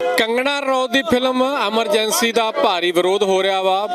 ਕੰਗਣਾ ਰਣੌਤ ਦੀ film emergency ਦਾ ਭਾਰੀ ਵਿਰੋਧ ਹੋ ਰਿਹਾ ਵਾ।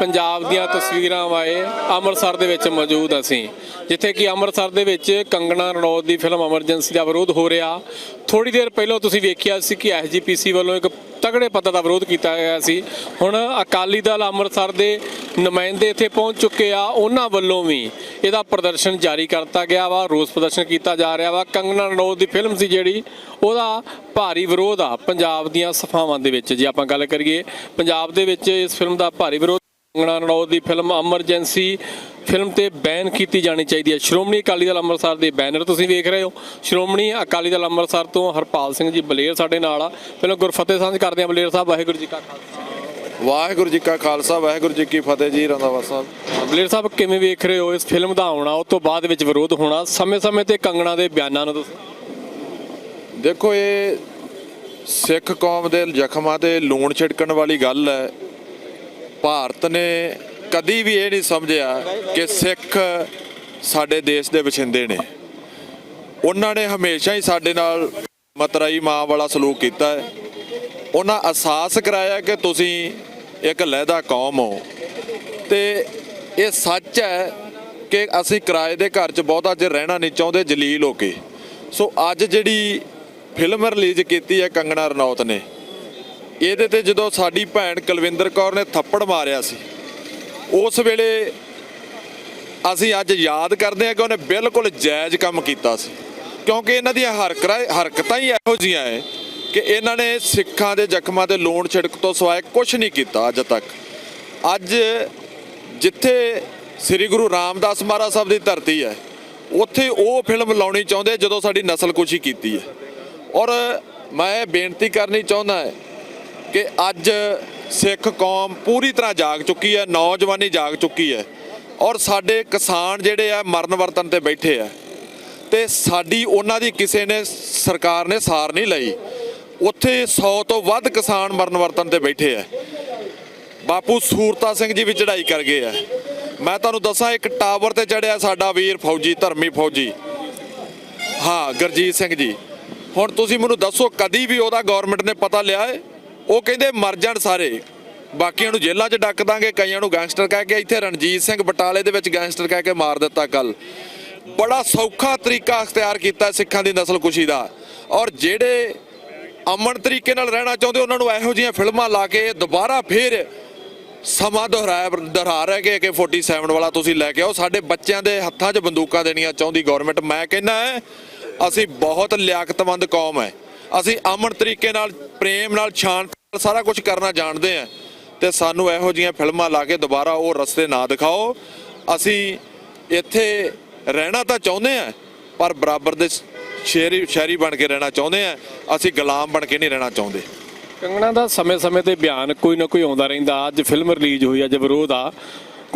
ਪੰਜਾਬ ਦੀਆਂ ਤਸਵੀਰਾਂ ਵਾਏ ਅੰਮ੍ਰਿਤਸਰ ਦੇ ਵਿੱਚ ਮੌਜੂਦ ਅਸੀਂ। ਜਿੱਥੇ ਕਿ ਅੰਮ੍ਰਿਤਸਰ ਦੇ ਵਿੱਚ ਕੰਗਣਾ ਰਣੌਤ ਦੀ ਫਿਲਮ ਐਮਰਜੈਂਸੀ ਦਾ ਵਿਰੋਧ ਹੋ ਰਿਹਾ। ਥੋੜੀ ਦੇਰ ਪਹਿਲਾਂ ਤੁਸੀਂ ਵੇਖਿਆ ਸੀ ਕਿ ਐਸਜੀਪੀਸੀ ਵੱਲੋਂ ਇੱਕ ਤਗੜੇ ਪੱਧਰ ਦਾ ਵਿਰੋਧ ਕੀਤਾ ਗਿਆ ਸੀ। ਹੁਣ ਅਕਾਲੀ ਦਲ ਅੰਮ੍ਰਿਤਸਰ ਦੇ ਨੁਮਾਇੰਦੇ ਇੱਥੇ ਪਹੁੰਚ ਚੁੱਕੇ ਆ। ਉਹਨਾਂ ਵੱਲੋਂ ਵੀ ਇਹਦਾ ਪ੍ਰਦਰਸ਼ਨ ਜਾਰੀ ਕਰਤਾ ਗਿਆ ਵਾ, ਰੋਸ ਪ੍ਰਦਰਸ਼ਨ ਕੀਤਾ ਜਾ ਰਿਹਾ ਵਾ। ਕੰਗਣਾ ਰਣੌਤ ਦੀ ਫਿਲਮ ਸੀ ਜਿਹੜੀ, ਉਹਦਾ ਭਾਰੀ ਵਿਰੋਧ ਆ ਪੰਜਾਬ ਦੀਆਂ ਸਫਾਵਾਂ ਦੇ ਵਿੱਚ। ਜੇ ਆਪਾਂ ਗੱਲ ਕਰੀਏ, ਪੰਜਾਬ ਦੇ ਵਿੱਚ ਇਸ ਫਿਲਮ ਦਾ ਭਾਰੀ ਵਿਰੋਧ ਕੰਗਣਾ ਰਣੌਤ ਦੀ ਫਿਲਮ ਐਮਰਜੈਂਸੀ ਫਿਲਮ ਤੇ ਬੈਨ ਕੀਤੀ ਜਾਣੀ ਚਾਹੀਦੀ ਹੈ। ਸ਼੍ਰੋਮਣੀ ਅਕਾਲੀ ਦਲ ਅੰਮ੍ਰਿਤਸਰ ਦੇ ਬੈਨਰ ਤੁਸੀਂ ਵੇਖ ਰਹੇ ਹੋ। ਸ਼੍ਰੋਮਣੀ ਅਕਾਲੀ ਦਲ ਅੰਮ੍ਰਿਤਸਰ ਤੋਂ ਹਰਪਾਲ ਸਿੰਘ ਜੀ ਬਲੇਰ ਸਾਡੇ ਨਾਲ ਆ। ਪਹਿਲਾਂ ਗੁਰਫਤਿਹ ਸਾਂਝ ਕਰਦੇ ਆ ਬਲੇਰ ਸਾਹਿਬ ਵਾਹਿਗੁਰੂ ਜੀ ਕਾ ਖਾਲਸਾ। ਵਾਹਿਗੁਰੂ ਜੀ ਕਾ ਖਾਲਸਾ ਵਾਹਿਗੁਰੂ ਜੀ ਕੀ ਫਤਿਹ ਜੀ ਰੰਦਾਵਾ ਸਾਹਿਬ। ਬਲੇਰ ਸਾਹਿਬ ਕਿਵੇਂ ਵੇਖ ਰਹੇ ਹੋ ਇਸ ਫਿਲਮ ਦਾ ਆਉਣਾ ਉਸ ਤੋਂ ਬਾਅਦ ਵਿੱਚ ਵਿਰੋਧ ਹੋਣਾ? ਸਮੇਂ-ਸਮੇਂ ਤੇ ਕੰਗਣਾ ਦੇ ਬਿਆਨਾਂ ਨੂੰ ਤੁਸੀਂ? ਦੇਖੋ ਇਹ ਸਿੱਖ ਕੌਮ ਦੇ ਜ਼ਖਮਾਂ ਤੇ ਲੂਣ ਛਿੜਕਣ ਵਾਲੀ ਗੱਲ ਹੈ। ਭਾਰਤ ਨੇ ਕਦੀ ਵੀ ਇਹ ਨਹੀਂ ਸਮਝਿਆ ਕਿ ਸਿੱਖ ਸਾਡੇ ਦੇਸ਼ ਦੇ ਵਸਿੰਦੇ ਨੇ। ਉਹਨਾਂ ਨੇ ਹਮੇਸ਼ਾ ਹੀ ਸਾਡੇ ਨਾਲ ਮਤਰਾਈ ਮਾਂ ਵਾਲਾ ਸਲੂਕ ਕੀਤਾ ਹੈ। ਉਹਨਾਂ ਅਹਿਸਾਸ ਕਰਾਇਆ ਕਿ ਤੁਸੀਂ ਇੱਕ ਲਹਿਦਾ ਕੌਮ ਹੋ। ਤੇ ਇਹ ਸੱਚ ਹੈ ਕਿ ਅਸੀਂ ਕਿਰਾਏ ਦੇ ਘਰ 'ਚ ਬਹੁਤਾ ਚਿਰ ਰਹਿਣਾ ਨਹੀਂ ਚਾਹੁੰਦੇ, ਜਲੀਲ ਹੋ ਕੇ। ਸੋ ਅੱਜ ਜਿਹੜੀ ਫਿਲਮ ਰਿਲੀਜ਼ ਕੀਤੀ ਹੈ ਕੰਗਣਾ ਰਣੌਤ ਨੇ ਇਹਦੇ ਤੇ ਜਦੋਂ ਸਾਡੀ ਭੈਣ ਕੁਲਵਿੰਦਰ ਕੌਰ ਨੇ ਥੱਪੜ ਮਾਰਿਆ ਸੀ, ਉਸ ਵੇਲੇ ਅਸੀਂ ਅੱਜ ਯਾਦ ਕਰਦੇ ਹਾਂ ਕਿ ਉਹਨੇ ਬਿਲਕੁਲ ਜਾਇਜ਼ ਕੰਮ ਕੀਤਾ ਸੀ। ਕਿਉਂਕਿ ਇਹਨਾਂ ਦੀਆਂ ਹਰਕਤਾਂ ਹਰਕਤਾਂ ਹੀ ਇਹੋ ਜੀਆਂ ਹੈ ਕਿ ਇਹਨਾਂ ਨੇ ਸਿੱਖਾਂ ਦੇ ਜ਼ਖਮਾਂ ਤੇ ਲੂਣ ਛਿੜਕ ਤੋਂ ਸਿਵਾਏ ਕੁਝ ਨਹੀਂ ਕੀਤਾ ਅੱਜ ਤੱਕ। ਅੱਜ ਜਿੱਥੇ ਸ੍ਰੀ ਗੁਰੂ ਰਾਮਦਾਸ ਮਹਾਰਾਜ ਸਾਹਿਬ ਦੀ ਧਰਤੀ ਹੈ ਉੱਥੇ ਉਹ ਫਿਲਮ ਲਾਉਣੀ ਚਾਹੁੰਦੇ ਜਦੋਂ ਸਾਡੀ ਨਸਲਕੁਸ਼ੀ ਕੀਤੀ ਹੈ ਔਰ ਮੈਂ ਬੇਨਤੀ ਕਰਨੀ ਚਾਹੁੰਦਾ ਹੈ ਕਿ ਅੱਜ ਸਿੱਖ ਕੌਮ ਪੂਰੀ ਤਰ੍ਹਾਂ ਜਾਗ ਚੁੱਕੀ ਹੈ, ਨੌਜਵਾਨੀ ਜਾਗ ਚੁੱਕੀ ਹੈ ਔਰ ਸਾਡੇ ਕਿਸਾਨ ਜਿਹੜੇ ਆ ਮਰਨ ਵਰਤਨ ਤੇ ਬੈਠੇ ਆ ਤੇ ਸਾਡੀ ਉਹਨਾਂ ਦੀ ਕਿਸੇ ਨੇ ਸਰਕਾਰ ਨੇ ਸਾਰ ਨਹੀਂ ਲਈ। ਉੱਥੇ 100 ਤੋਂ ਵੱਧ ਕਿਸਾਨ ਮਰਨ ਵਰਤਨ ਤੇ ਬੈਠੇ ਆ। ਬਾਪੂ ਸੂਰਤਾ ਸਿੰਘ ਜੀ ਵੀ ਚੜ੍ਹਾਈ ਕਰ ਗਏ ਆ। ਮੈਂ ਤੁਹਾਨੂੰ ਦੱਸਾਂ, ਇੱਕ ਟਾਵਰ ਤੇ ਚੜਿਆ ਸਾਡਾ ਵੀਰ ਫੌਜੀ, ਧਰਮੀ ਫੌਜੀ। ਹਾਂ, ਗੁਰਜੀਤ ਸਿੰਘ ਜੀ। ਹੁਣ ਤੁਸੀਂ ਮੈਨੂੰ ਦੱਸੋ, ਕਦੀ ਵੀ ਉਹਦਾ ਗਵਰਨਮੈਂਟ ਨੇ ਪਤਾ ਲਿਆ ਹੈ ਉਹ ਕਹਿੰਦੇ ਮਰ ਜਾਣ ਸਾਰੇ। ਬਾਕੀਆਂ ਨੂੰ ਜੇਲ੍ਹਾਂ 'ਚ ਡੱਕ ਦਾਂਗੇ, ਕਈਆਂ ਨੂੰ ਗੈਂਗਸਟਰ ਕਹਿ ਕੇ। ਇੱਥੇ ਰਣਜੀਤ ਸਿੰਘ ਬਟਾਲੇ ਦੇ ਵਿੱਚ ਗੈਂਗਸਟਰ ਕਹਿ ਕੇ ਮਾਰ ਦਿੱਤਾ ਕੱਲ ਬੜਾ ਸੌਖਾ ਤਰੀਕਾ ਅਖਤਿਆਰ ਕੀਤਾ ਸਿੱਖਾਂ ਦੀ ਨਸਲਕੁਸ਼ੀ ਦਾ। ਔਰ ਜਿਹੜੇ ਅਮਨ ਤਰੀਕੇ ਨਾਲ ਰਹਿਣਾ ਚਾਹੁੰਦੇ, ਉਹਨਾਂ ਨੂੰ ਇਹੋ ਜਿਹੀਆਂ ਫਿਲਮਾਂ ਲਾ ਕੇ ਦੁਬਾਰਾ ਫੇਰ ਸਮਾਂ ਦੁਹਰਾਇਆ ਦੁਹਰਾ ਰਿਹਾ ਕਿ AK47 ਵਾਲਾ ਤੁਸੀਂ ਲੈ ਕੇ ਆਓ। ਸਾਡੇ ਬੱਚਿਆਂ ਦੇ ਹੱਥਾਂ 'ਚ ਬੰਦੂਕਾਂ ਦੇਣੀਆਂ ਚਾਹੁੰਦੀ ਗਵਰਨਮੈਂਟ ਮੈਂ ਕਹਿੰਦਾ ਅਸੀਂ ਬਹੁਤ ਲਿਆਕਤਮੰਦ ਕੌਮ ਹੈ ਅਸੀਂ ਅਮਨ ਤਰੀਕੇ ਨਾਲ, ਪ੍ਰੇਮ ਨਾਲ ਸ਼ਾਂਤ ਸਾਰਾ ਕੁਝ ਕਰਨਾ ਜਾਣਦੇ ਹਾਂ ਤੇ ਸਾਨੂੰ ਇਹੋ ਜਿਹੀਆਂ ਫਿਲਮਾਂ ਲਾ ਕੇ ਦੁਬਾਰਾ ਉਹ ਰਸਤੇ ਨਾ ਦਿਖਾਓ। ਅਸੀਂ ਇੱਥੇ ਰਹਿਣਾ ਤਾਂ ਚਾਹੁੰਦੇ ਹਾਂ ਪਰ ਬਰਾਬਰ ਦੇ ਸ਼ਹਿਰੀ ਸ਼ਹਿਰੀ ਬਣ ਕੇ ਰਹਿਣਾ ਚਾਹੁੰਦੇ ਹਾਂ ਅਸੀਂ ਗੁਲਾਮ ਬਣ ਕੇ ਨਹੀਂ ਰਹਿਣਾ ਚਾਹੁੰਦੇ। ਕੰਗਣਾ ਦਾ ਸਮੇਂ-ਸਮੇਂ ਤੇ ਬਿਆਨ ਕੋਈ ਨਾ ਕੋਈ ਆਉਂਦਾ ਰਹਿੰਦਾ। ਅੱਜ ਫਿਲਮ ਰਿਲੀਜ਼ ਹੋਈ ਅੱਜ ਵਿਰੋਧ ਆ।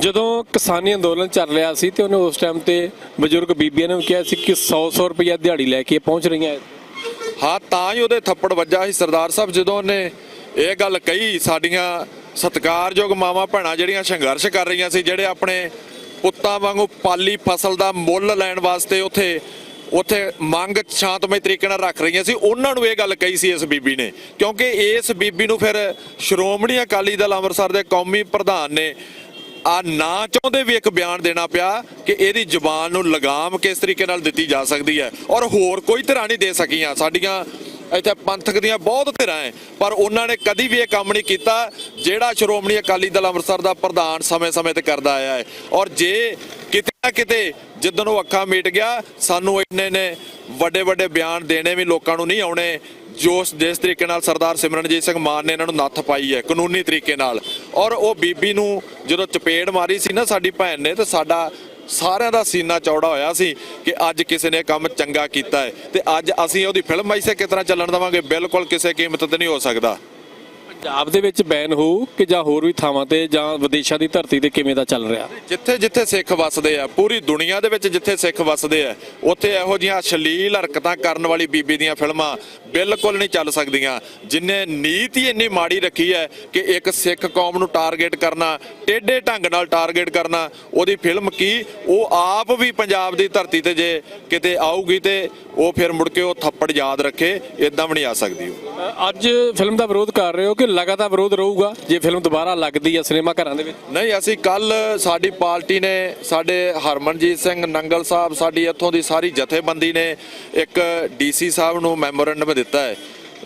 ਜਦੋਂ ਕਿਸਾਨੀ ਅੰਦੋਲਨ ਚੱਲ ਰਿਹਾ ਸੀ ਤੇ ਉਹਨੇ ਉਸ ਟਾਈਮ ਤੇ ਬਜ਼ੁਰਗ ਬੀਬੀਆਂ ਨੇ ਵੀ ਕਿਹਾ ਸੀ ਕਿ 100-100 ਰੁਪਇਆ ਦਿਹਾੜੀ ਲੈ ਕੇ ਪਹੁੰਚ ਰਹੀਆਂ। ਹਾਂ ਤਾਂ ਹੀ ਉਹਦੇ ਥੱਪੜ ਵੱਜਾ ਸੀ ਸਰਦਾਰ ਸਾਹਿਬ ਜਦੋਂ ਉਹਨੇ ਇਹ ਗੱਲ ਕਹੀ, ਸਾਡੀਆਂ ਸਤਿਕਾਰਯੋਗ ਮਾਵਾਂ ਭੈਣਾਂ ਜਿਹੜੀਆਂ ਸੰਘਰਸ਼ ਕਰ ਰਹੀਆਂ ਸੀ, ਜਿਹੜੇ ਆਪਣੇ ਪੁੱਤਾਂ ਵਾਂਗੂ ਪਾਲੀ ਫਸਲ ਦਾ ਮੁੱਲ ਲੈਣ ਵਾਸਤੇ ਉੱਥੇ ਉੱਥੇ ਮੰਗ ਸ਼ਾਂਤਮਈ ਤਰੀਕੇ ਨਾਲ ਰੱਖ ਰਹੀਆਂ ਸੀ, ਉਹਨਾਂ ਨੂੰ ਇਹ ਗੱਲ ਕਹੀ ਸੀ ਇਸ ਬੀਬੀ ਨੇ। ਕਿਉਂਕਿ ਇਸ ਬੀਬੀ ਨੂੰ ਫਿਰ ਸ਼੍ਰੋਮਣੀ ਅਕਾਲੀ ਦਲ ਅੰਮ੍ਰਿਤਸਰ ਦੇ ਕੌਮੀ ਪ੍ਰਧਾਨ ਨੇ ਆ ਨਾ ਚਾਹੁੰਦੇ ਵੀ ਇੱਕ ਬਿਆਨ ਦੇਣਾ ਪਿਆ ਕਿ ਇਹਦੀ ਜ਼ੁਬਾਨ ਨੂੰ ਲਗਾਮ ਕਿਸ ਤਰੀਕੇ ਨਾਲ ਦਿੱਤੀ ਜਾ ਸਕਦੀ ਹੈ। ਔਰ ਹੋਰ ਕੋਈ ਧਿਰਾਂ ਨਹੀਂ ਦੇ ਸਕੀਆਂ। ਸਾਡੀਆਂ ਇੱਥੇ ਪੰਥਕ ਦੀਆਂ ਬਹੁਤ ਧਿਰਾਂ ਹੈ ਪਰ ਉਹਨਾਂ ਨੇ ਕਦੀ ਵੀ ਇਹ ਕੰਮ ਨਹੀਂ ਕੀਤਾ ਜਿਹੜਾ ਸ਼੍ਰੋਮਣੀ ਅਕਾਲੀ ਦਲ ਅੰਮ੍ਰਿਤਸਰ ਦਾ ਪ੍ਰਧਾਨ ਸਮੇਂ-ਸਮੇਂ ਤੇ ਕਰਦਾ ਆਇਆ ਹੈ ਔਰ ਜੇ ਕਿਤੇ ਨਾ ਕਿਤੇ ਜਿੱਦਣ ਉਹ ਅੱਖਾਂ ਮੀਟ ਗਿਆ, ਸਾਨੂੰ ਇੰਨੇ ਨੇ ਵੱਡੇ ਵੱਡੇ ਬਿਆਨ ਦੇਣੇ ਵੀ ਲੋਕਾਂ ਨੂੰ ਨਹੀਂ ਆਉਣੇ। ਜੋ ਜਿਸ ਤਰੀਕੇ ਨਾਲ ਸਰਦਾਰ ਸਿਮਰਨਜੀਤ ਸਿੰਘ ਮਾਨ ਨੇ ਇਹਨਾਂ ਨੂੰ ਨੱਥ ਪਾਈ ਹੈ ਕਾਨੂੰਨੀ ਤਰੀਕੇ ਨਾਲ। ਔਰ ਉਹ ਬੀਬੀ ਨੂੰ ਜਦੋਂ ਚਪੇੜ ਮਾਰੀ ਸੀ ਨਾ ਸਾਡੀ ਭੈਣ ਨੇ, ਤੇ ਸਾਡਾ ਸਾਰਿਆਂ ਦਾ ਸੀਨਾ ਚੌੜਾ ਹੋਇਆ ਸੀ ਕਿ ਅੱਜ ਕਿਸੇ ਨੇ ਕੰਮ ਚੰਗਾ ਕੀਤਾ ਹੈ ਤੇ ਅੱਜ ਅਸੀਂ ਉਹਦੀ ਫਿਲਮ ਐਸੇ ਕਿਸ ਤਰ੍ਹਾਂ ਚੱਲਣ ਦੇਵਾਂਗੇ ਬਿਲਕੁਲ ਕਿਸੇ ਕੀਮਤ ਤੇ ਨਹੀਂ ਹੋ ਸਕਦਾ। ਪੰਜਾਬ ਦੇ ਵਿੱਚ ਬੈਨ ਹੋਊ ਕਿ ਜਾਂ ਹੋਰ ਵੀ ਥਾਵਾਂ ਤੇ ਜਾਂ ਵਿਦੇਸ਼ਾਂ ਦੀ ਧਰਤੀ ਤੇ ਕਿਵੇਂ ਦਾ ਚੱਲ ਰਿਹਾ? ਜਿੱਥੇ ਜਿੱਥੇ ਸਿੱਖ ਵੱਸਦੇ ਆ ਪੂਰੀ ਦੁਨੀਆ ਦੇ ਵਿੱਚ ਜਿੱਥੇ ਸਿੱਖ ਵੱਸਦੇ ਆ ਉੱਥੇ ਇਹੋ ਜਿਹੀਆਂ ਅਸ਼ਲੀਲ ਹਰਕਤਾਂ ਕਰਨ ਵਾਲੀ ਬੀਬੀ ਦੀਆਂ ਫਿਲਮਾਂ ਬਿਲਕੁਲ ਨਹੀਂ ਚੱਲ ਸਕਦੀਆਂ। ਜਿਨੇ ਨੀਤ ਇੰਨੀ ਮਾੜੀ ਰੱਖੀ ਹੈ ਕਿ ਇੱਕ ਸਿੱਖ ਕੌਮ ਨੂੰ ਟਾਰਗੇਟ ਕਰਨਾ ਟੇਢੇ ਢੰਗ ਨਾਲ ਟਾਰਗੇਟ ਕਰਨਾ ਉਹਦੀ ਫਿਲਮ ਕੀ? ਉਹ ਆਪ ਵੀ ਪੰਜਾਬ ਦੀ ਧਰਤੀ ਤੇ ਜੇ ਕਿਤੇ ਆਊਗੀ ਤੇ ਉਹ ਫਿਰ ਮੁੜ ਕੇ ਉਹ ਥੱਪੜ ਯਾਦ ਰੱਖੇ ਇਦਾਂ ਵੀ ਨਹੀਂ ਆ ਸਕਦੀ ਅੱਜ ਫਿਲਮ ਦਾ ਵਿਰੋਧ ਕਰ ਰਹੇ ਹੋ ਕਿ ਲਗਾਤਾਰ ਵਿਰੋਧ ਰਹੂਗਾ ਜੇ ਫਿਲਮ ਦੁਬਾਰਾ ਲੱਗਦੀ ਹੈ ਸਿਨੇਮਾ ਘਰਾਂ ਦੇ ਵਿੱਚ? ਨਹੀਂ ਅਸੀਂ ਕੱਲ ਸਾਡੀ ਪਾਰਟੀ ਨੇ ਸਾਡੇ ਹਰਮਨਜੀਤ ਸਿੰਘ ਨੰਗਲ ਸਾਹਿਬ ਸਾਡੀ ਇੱਥੋਂ ਦੀ ਸਾਰੀ ਜਥੇਬੰਦੀ ਨੇ ਇੱਕ ਡੀਸੀ ਸਾਹਿਬ ਨੂੰ ਮੈਮੋਰੈਂਡਮ ਦਿੱਤਾ ਹੈ।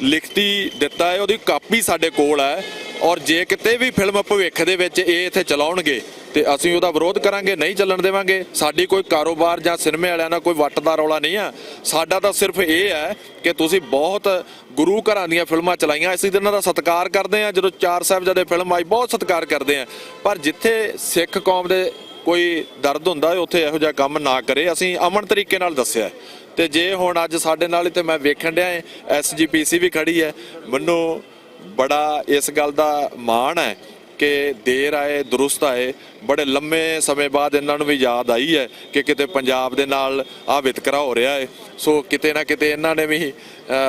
ਲਿਖਤੀ ਦਿੱਤਾ ਹੈ, ਉਹਦੀ ਕਾਪੀ ਸਾਡੇ ਕੋਲ ਹੈ ਔਰ ਜੇ ਕਿਤੇ ਵੀ ਫਿਲਮ ਭਵਿੱਖ ਦੇ ਵਿੱਚ ਇਹ ਇੱਥੇ ਚਲਾਉਣਗੇ, ਤੇ ਅਸੀਂ ਉਹਦਾ ਵਿਰੋਧ ਕਰਾਂਗੇ, ਨਹੀਂ ਚੱਲਣ ਦੇਵਾਂਗੇ। ਸਾਡੀ ਕੋਈ ਕਾਰੋਬਾਰ ਜਾਂ ਸਿਨੇਮੇ ਵਾਲਿਆਂ ਨਾਲ ਕੋਈ ਵੱਟ ਦਾ ਰੌਲਾ ਨਹੀਂ ਆ। ਸਾਡਾ ਤਾਂ ਸਿਰਫ ਇਹ ਹੈ ਕਿ ਤੁਸੀਂ ਬਹੁਤ ਗੁਰੂ ਘਰਾਂ ਦੀਆਂ ਫਿਲਮਾਂ ਚਲਾਈਆਂ। ਅਸੀਂ ਇਹਨਾਂ ਦਾ ਸਤਿਕਾਰ ਕਰਦੇ ਆ ਜਦੋਂ ਚਾਰ ਸਾਹਿਬਜ਼ਾਦੇ ਫਿਲਮ ਆਈ, ਬਹੁਤ ਸਤਿਕਾਰ ਕਰਦੇ ਆ ਪਰ ਜਿੱਥੇ ਸਿੱਖ ਕੌਮ ਦੇ ਕੋਈ ਦਰਦ ਹੁੰਦਾ ਹੈ, ਉੱਥੇ ਇਹੋ ਜਿਹਾ ਕੰਮ ਨਾ ਕਰੇ। ਅਸੀਂ ਅਮਨ ਤਰੀਕੇ ਨਾਲ ਦੱਸਿਆ ਤੇ ਜੇ ਹੁਣ ਅੱਜ ਸਾਡੇ ਨਾਲ ਹੀ ਤੇ ਮੈਂ ਵੇਖਣ ਡਿਆ ਐਸਜੀਪੀਸੀ ਵੀ ਖੜੀ ਹੈ, ਮੈਨੂੰ ਬੜਾ ਇਸ ਗੱਲ ਦਾ ਮਾਣ ਹੈ ਕਿ ਦੇਰ ਆਏ, ਦਰੁਸਤ ਆਏ, ਬੜੇ ਲੰਮੇ ਸਮੇਂ ਬਾਅਦ ਇਹਨਾਂ ਨੂੰ ਵੀ ਯਾਦ ਆਈ ਹੈ ਕਿ ਕਿਤੇ ਪੰਜਾਬ ਦੇ ਨਾਲ ਆ ਵਿਤਕਰਾ ਹੋ ਰਿਹਾ ਹੈ। ਸੋ ਕਿਤੇ ਨਾ ਕਿਤੇ ਇਹਨਾਂ ਨੇ ਵੀ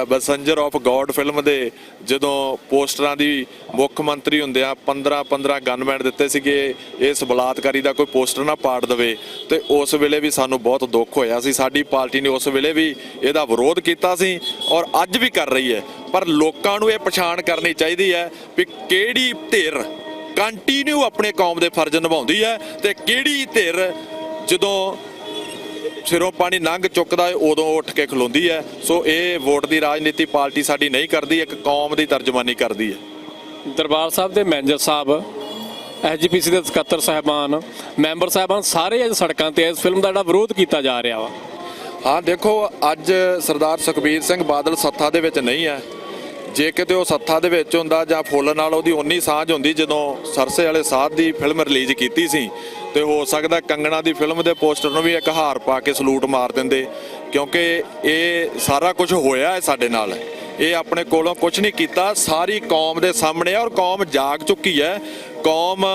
ਬਸੰਜਰ ਆਫ ਗੋਡ ਫਿਲਮ ਦੇ ਜਦੋਂ ਪੋਸਟਰਾਂ ਦੀ ਮੁੱਖ ਮੰਤਰੀ ਹੁੰਦਿਆਂ 15 15 ਗਨਮੈਨ ਦਿੱਤੇ ਸੀਗੇ, ਇਸ ਬਲਾਤਕਾਰੀ ਦਾ ਕੋਈ ਪੋਸਟਰ ਨਾ ਪਾੜ ਦਵੇ, ਤੇ ਉਸ ਵੇਲੇ ਵੀ ਸਾਨੂੰ ਬਹੁਤ ਦੁੱਖ ਹੋਇਆ ਸੀ। ਸਾਡੀ ਪਾਰਟੀ ਨੇ ਉਸ ਵੇਲੇ ਵੀ ਇਹਦਾ ਵਿਰੋਧ ਕੀਤਾ ਸੀ ਔਰ ਅੱਜ ਵੀ ਕਰ ਰਹੀ ਹੈ। ਪਰ ਲੋਕਾਂ ਨੂੰ ਇਹ ਪਛਾਣ ਕਰਨੀ ਚਾਹੀਦੀ ਹੈ ਵੀ ਕਿਹੜੀ ਧਿਰ ਕੰਟੀਨਿਊ ਆਪਣੇ ਕੌਮ ਦੇ ਫਰਜ਼ ਨਿਭਾਉਂਦੀ ਹੈ ਤੇ ਕਿਹੜੀ ਧਿਰ ਜਦੋਂ ਸਿਰੋਂ ਪਾਣੀ ਲੰਘ ਚੁੱਕਦਾ ਹੈ ਉਦੋਂ ਉੱਠ ਕੇ ਖਲੋਂਦੀ ਹੈ। ਸੋ ਇਹ ਵੋਟ ਦੀ ਰਾਜਨੀਤੀ ਪਾਰਟੀ ਸਾਡੀ ਨਹੀਂ ਕਰਦੀ ਇੱਕ ਕੌਮ ਦੀ ਤਰਜਮਾਨੀ ਕਰਦੀ ਹੈ। ਦਰਬਾਰ ਸਾਹਿਬ ਦੇ ਮੈਨੇਜਰ ਸਾਹਿਬ ਐਸਜੀਪੀਸੀ ਦੇ ਸਕੱਤਰ ਸਾਹਿਬਾਨ ਮੈਂਬਰ ਸਾਹਿਬਾਨ ਸਾਰੇ ਅੱਜ ਸੜਕਾਂ ਤੇ ਇਸ ਫਿਲਮ ਦਾ ਜਿਹੜਾ ਵਿਰੋਧ ਕੀਤਾ ਜਾ ਰਿਹਾ ਵਾ। ਹਾਂ ਦੇਖੋ ਅੱਜ ਸਰਦਾਰ ਸੁਖਬੀਰ ਸਿੰਘ ਬਾਦਲ ਸੱਥਾ ਦੇ ਵਿੱਚ ਨਹੀਂ ਹੈ। ਜੇ ਕਿਤੇ ਉਹ ਸੱਥਾ ਦੇ ਵਿੱਚ ਹੁੰਦਾ ਜਾਂ ਫੁੱਲ ਨਾਲ ਉਹਦੀ ਉਨੀ ਸਾਂਝ ਹੁੰਦੀ ਜਦੋਂ ਸਰਸੇ ਵਾਲੇ ਸਾਧ ਦੀ ਫਿਲਮ ਰਿਲੀਜ਼ ਕੀਤੀ ਸੀ, ਤੇ ਹੋ ਸਕਦਾ ਕੰਗਣਾ ਦੀ ਫਿਲਮ ਦੇ ਪੋਸਟਰ ਨੂੰ ਵੀ ਇੱਕ ਹਾਰ ਪਾ ਕੇ ਸਲੂਟ ਮਾਰ ਦਿੰਦੇ, ਕਿਉਂਕਿ ਇਹ ਸਾਰਾ ਕੁਝ ਹੋਇਆ ਹੈ ਸਾਡੇ ਨਾਲ। ਇਹ ਆਪਣੇ ਕੋਲੋਂ ਕੁਝ ਨਹੀਂ ਕੀਤਾ, ਸਾਰੀ ਕੌਮ ਦੇ ਸਾਹਮਣੇ ਹੈ ਔਰ ਕੌਮ ਜਾਗ ਚੁੱਕੀ ਹੈ। ਕੌਮ